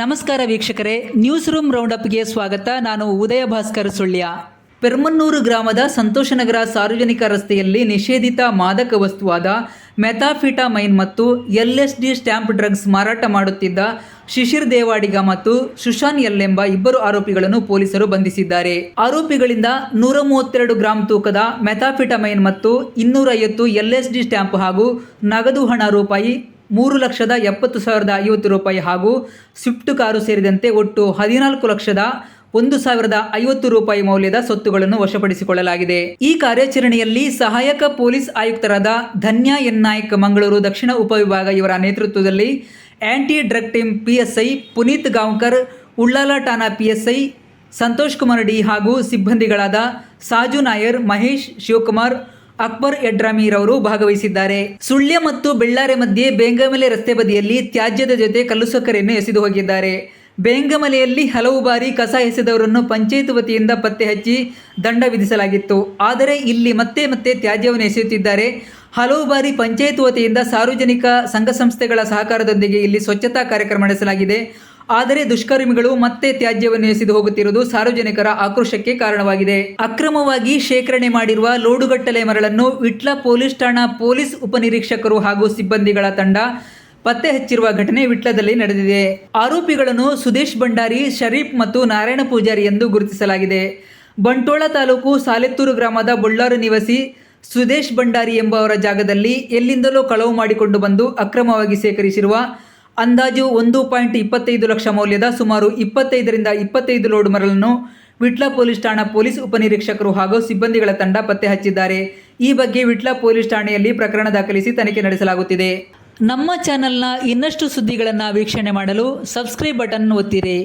ನಮಸ್ಕಾರ ವೀಕ್ಷಕರೇ news room ರೌಂಡಪ್ಗೆ ಸ್ವಾಗತ. ನಾನು ಉದಯ ಭಾಸ್ಕರ್ ಸುಳ್ಯ. ಪೆರ್ಮನ್ನೂರು ಗ್ರಾಮದ ಸಂತೋಷನಗರ ಸಾರ್ವಜನಿಕ ರಸ್ತೆಯಲ್ಲಿ ನಿಷೇಧಿತ ಮಾದಕ ವಸ್ತುವಾದ ಮೆಥಾಫಿಟಾಮೈನ್ ಮತ್ತು ಎಲ್ಎಸ್ಡಿ ಸ್ಟ್ಯಾಂಪ್ ಡ್ರಗ್ಸ್ ಮಾರಾಟ ಮಾಡುತ್ತಿದ್ದ ಶಿಶಿರ್ ದೇವಾಡಿಗ ಮತ್ತು ಸುಶಾನ್ ಎಲ್ ಎಂಬ ಇಬ್ಬರು ಆರೋಪಿಗಳನ್ನು ಪೊಲೀಸರು ಬಂಧಿಸಿದ್ದಾರೆ. ಆರೋಪಿಗಳಿಂದ ನೂರ ಮೂವತ್ತೆರಡು ಗ್ರಾಂ ತೂಕದ ಮೆಥಾಫಿಟಮೈನ್ ಮತ್ತು ಇನ್ನೂರ ಐವತ್ತು ಎಲ್ಎಸ್ಡಿ ಸ್ಟ್ಯಾಂಪ್ ಹಾಗೂ ನಗದು ಹಣ ರೂಪಾಯಿ ಮೂರು ಲಕ್ಷದ ಎಪ್ಪತ್ತು ಸಾವಿರದ ಐವತ್ತು ರೂಪಾಯಿ ಹಾಗೂ ಸ್ವಿಫ್ಟ್ ಕಾರು ಸೇರಿದಂತೆ ಒಟ್ಟು ಹದಿನಾಲ್ಕು ಲಕ್ಷದ ಒಂದು ಸಾವಿರದ ಐವತ್ತು ರೂಪಾಯಿ ಮೌಲ್ಯದ ಸೊತ್ತುಗಳನ್ನು ವಶಪಡಿಸಿಕೊಳ್ಳಲಾಗಿದೆ. ಈ ಕಾರ್ಯಾಚರಣೆಯಲ್ಲಿ ಸಹಾಯಕ ಪೊಲೀಸ್ ಆಯುಕ್ತರಾದ ಧನ್ಯ ಎನ್ ನಾಯಕ್ ಮಂಗಳೂರು ದಕ್ಷಿಣ ಉಪವಿಭಾಗ ಇವರ ನೇತೃತ್ವದಲ್ಲಿ anti drug team PSI Puneeth Gaonkar, Ullal ಠಾಣಾ ಪಿಎಸ್ಐ ಸಂತೋಷ್ ಕುಮಾರ್ ಡಿ ಹಾಗೂ ಸಿಬ್ಬಂದಿಗಳಾದ ಸಾಜು ನಾಯರ್, ಮಹೇಶ್ ಶಿವಕುಮಾರ್ ಅಕ್ಬರ್ ಯಡ್ರಾಮಿರವರು ಭಾಗವಹಿಸಿದ್ದಾರೆ. ಸುಳ್ಯ ಮತ್ತು ಬೆಳ್ಳಾರೆ ಮಧ್ಯೆ ಬೇಂಗಮಲೆ ರಸ್ತೆ ಬದಿಯಲ್ಲಿ ತ್ಯಾಜ್ಯದ ಜೊತೆ ಕಲ್ಲು ಸಕ್ಕರೆಯನ್ನು ಎಸೆದು ಹೋಗಿದ್ದಾರೆ. ಬೇಂಗಮಲೆಯಲ್ಲಿ ಹಲವು ಬಾರಿ ಕಸ ಎಸೆದವರನ್ನು ಪಂಚಾಯತ್ ವತಿಯಿಂದ ಪತ್ತೆ ಹಚ್ಚಿ ದಂಡ ವಿಧಿಸಲಾಗಿತ್ತು. ಆದರೆ ಇಲ್ಲಿ ಮತ್ತೆ ಮತ್ತೆ ತ್ಯಾಜ್ಯವನ್ನು ಎಸೆಯುತ್ತಿದ್ದಾರೆ. ಹಲವು ಬಾರಿ ಪಂಚಾಯತ್ ವತಿಯಿಂದ ಸಾರ್ವಜನಿಕ ಸಂಘ ಸಂಸ್ಥೆಗಳ ಸಹಕಾರದೊಂದಿಗೆ ಇಲ್ಲಿ ಸ್ವಚ್ಛತಾ ಕಾರ್ಯಕ್ರಮ ನಡೆಸಲಾಗಿದೆ. ಆದರೆ ದುಷ್ಕರ್ಮಿಗಳು ಮತ್ತೆ ತ್ಯಾಜ್ಯವನ್ನು ಎಸೆದು ಹೋಗುತ್ತಿರುವುದು ಸಾರ್ವಜನಿಕರ ಆಕ್ರೋಶಕ್ಕೆ ಕಾರಣವಾಗಿದೆ. ಅಕ್ರಮವಾಗಿ ಶೇಖರಣೆ ಮಾಡಿರುವ ಲೋಡುಗಟ್ಟಲೆ ಮರಳನ್ನು ವಿಟ್ಲ ಪೊಲೀಸ್ ಠಾಣಾ ಪೊಲೀಸ್ ಉಪನಿರೀಕ್ಷಕರು ಹಾಗೂ ಸಿಬ್ಬಂದಿಗಳ ತಂಡ ಪತ್ತೆ ಹಚ್ಚಿರುವ ಘಟನೆ ವಿಟ್ಲದಲ್ಲಿ ನಡೆದಿದೆ. ಆರೋಪಿಗಳನ್ನು ಸುದೇಶ್ ಭಂಡಾರಿ, ಶರೀಫ್ ಮತ್ತು ನಾರಾಯಣ ಪೂಜಾರಿ ಎಂದು ಗುರುತಿಸಲಾಗಿದೆ. ಬಂಟೋಳ ತಾಲೂಕು ಸಾಲೆತ್ತೂರು ಗ್ರಾಮದ ಬೊಳ್ಳಾರು ನಿವಾಸಿ ಸುದೇಶ್ ಭಂಡಾರಿ ಎಂಬವರ ಜಾಗದಲ್ಲಿ ಎಲ್ಲಿಂದಲೋ ಕಳವು ಮಾಡಿಕೊಂಡು ಬಂದು ಅಕ್ರಮವಾಗಿ ಸೇಕರಿಸಿರುವ ಅಂದಾಜು ಒಂದು ಪಾಯಿಂಟ್ ಇಪ್ಪತ್ತೈದು ಲಕ್ಷ ಮೌಲ್ಯದ ಸುಮಾರು ಇಪ್ಪತ್ತೈದರಿಂದ ಇಪ್ಪತ್ತೈದು ಲೋಡ್ ಮರಳನ್ನು ವಿಟ್ಲ ಪೊಲೀಸ್ ಠಾಣಾ ಪೊಲೀಸ್ ಉಪನಿರೀಕ್ಷಕರು ಹಾಗೂ ಸಿಬ್ಬಂದಿಗಳ ತಂಡ ಪತ್ತೆ ಹಚ್ಚಿದ್ದಾರೆ. ಈ ಬಗ್ಗೆ ವಿಟ್ಲ ಪೊಲೀಸ್ ಠಾಣೆಯಲ್ಲಿ ಪ್ರಕರಣ ದಾಖಲಿಸಿ ತನಿಖೆ ನಡೆಸಲಾಗುತ್ತಿದೆ. ನಮ್ಮ ಚಾನೆಲ್ನ ಇನ್ನಷ್ಟು ಸುದ್ದಿಗಳನ್ನು ವೀಕ್ಷಣೆ ಮಾಡಲು ಸಬ್ಸ್ಕ್ರೈಬ್ ಬಟನ್ ಒತ್ತಿರಿ.